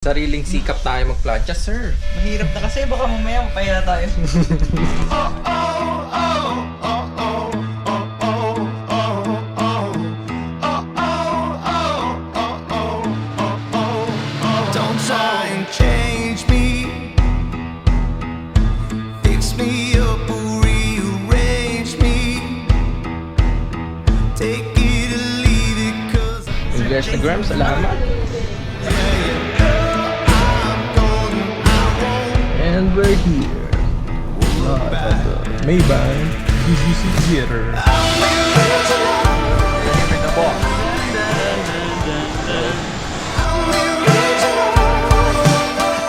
Sariling sikap tayo magplancha, sir. Mahirap na kasi, baka mamaya mapaya tayo. Don't try and change me. Fix me up or rearrange me. Take it or leave it, cause Yung Instagram, salamat. And we're here. Live at the Maybank BGC Theater.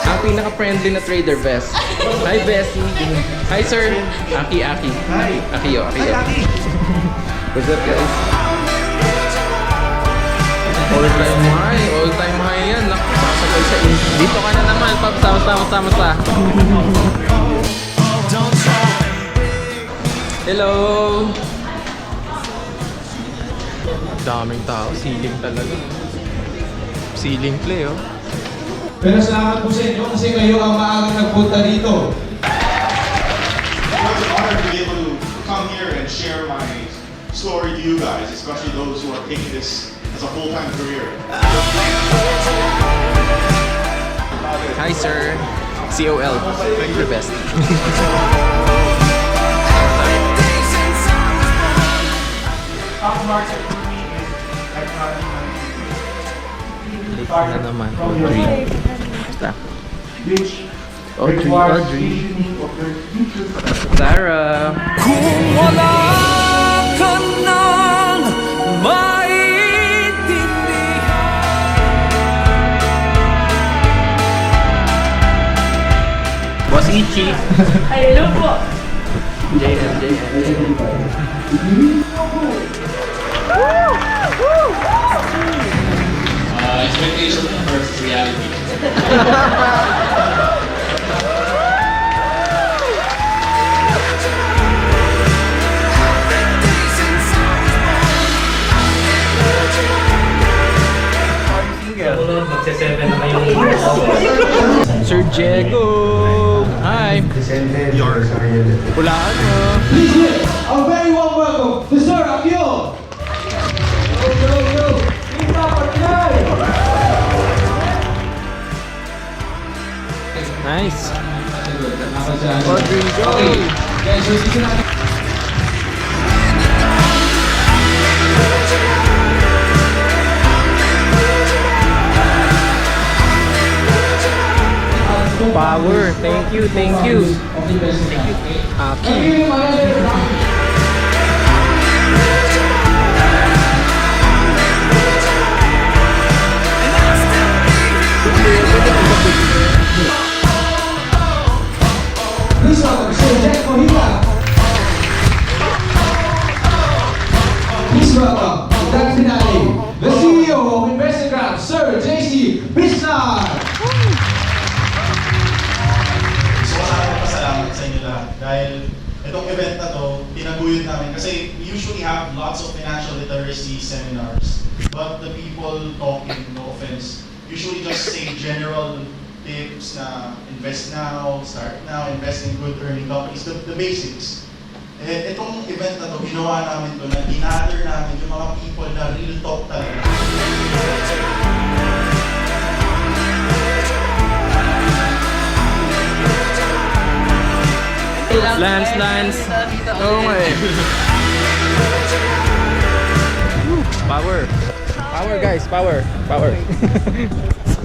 Ang pinaka-friendly na trader, Bess. Hi, Bessie. Hi, sir. Aki, Aki. Hi. Akiyo, Akiyo. What's up, guys? All time high, all time Dito ka na naman, Pap. Sama, sama, sama, sa. Hello! Daming tao, ceiling talaga. Ceiling play, oh. Pero salamat po sa inyo kasi kayo ang maagang nagpunta dito. It was an honor to be able to come here and share my story to you guys, especially those who are taking this as a full-time career. Hi, sir. COL. you. the best. Late na naman. O, three. Basta. O, three. O, three. Kung wala Ichi. Hello po. JM, JM. Uh, expectation versus reality. Sir Diego. Hi. Pulaan mo. Please give a very warm welcome to Sir Akio. Yo, yo, yo. Kita. Nice. Go. Okay. Guys, so dito natin. Power. Thank you, thank you. Thank you, manager. Tinaguyod namin kasi we usually have lots of financial literacy seminars but the people talking, no offense, usually just say general tips na invest now, start now, invest in good earning companies, the, the basics. Eh, itong event na to, ginawa namin to na ginather namin yung mga people na real talk talaga. Lance, Lance. Oo nga eh. Power. Power guys, power. Power.